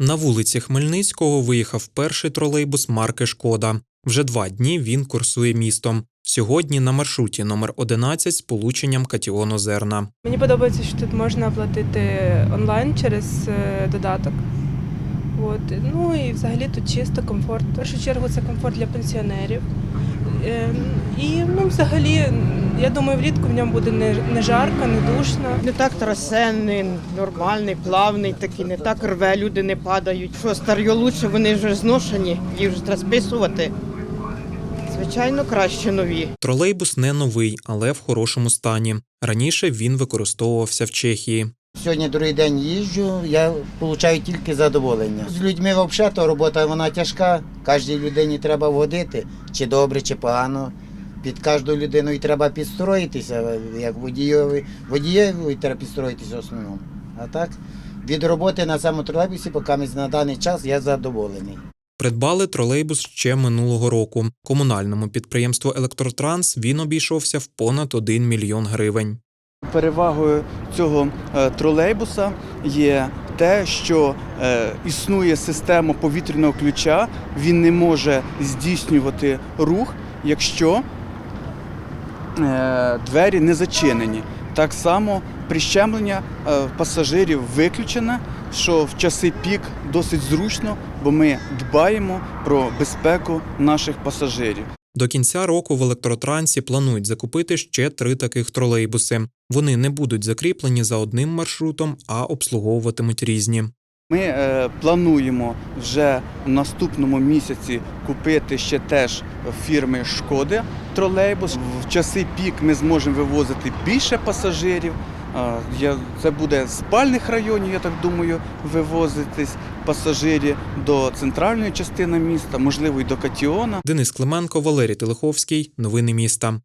На вулиці Хмельницького виїхав перший тролейбус марки Шкода. Вже два дні він курсує містом. Сьогодні на маршруті номер 11 з полученням катіону зерна. Мені подобається, що тут можна оплатити онлайн через е, додаток. От. Ну і взагалі тут чисто комфорт. В першу чергу це комфорт для пенсіонерів. Е, І ну, взагалі, я думаю, влітку в ньому буде не, не жарко, не душно. Не так трасенний, нормальний, плавний, такий, не так рве, люди не падають. Що старьо лучше, вони вже зношені, їх вже треба списувати. Звичайно, краще нові. Тролейбус не новий, але в хорошому стані. Раніше він використовувався в Чехії. Сьогодні другий день їжджу, я отримую тільки задоволення. З людьми взагалі то робота вона тяжка. Кожній людині треба вгодити, чи добре, чи погано. Під кожною людиною треба підстроїтися, як водієві, водієві треба підстроїтися в основному. А так, від роботи на цьому тролейбусі, поки ми на даний час я задоволений. Придбали тролейбус ще минулого року. Комунальному підприємству Електротранс він обійшовся в понад 1 мільйон гривень. Перевагою цього е, тролейбуса є те, що е, існує система повітряного ключа, він не може здійснювати рух, якщо двері не зачинені. Так само прищемлення е, пасажирів виключене, що в часи пік досить зручно, бо ми дбаємо про безпеку наших пасажирів. До кінця року в електротрансі планують закупити ще три таких тролейбуси. Вони не будуть закріплені за одним маршрутом, а обслуговуватимуть різні. Ми е, плануємо вже в наступному місяці купити ще теж фірми Шкоди тролейбус. В часи пік ми зможемо вивозити більше пасажирів. Е, Це буде з спальних районів, я так думаю, вивозитись пасажирі до центральної частини міста, можливо, і до Катіона. Денис Клименко, Валерій Телеховський. Новини міста.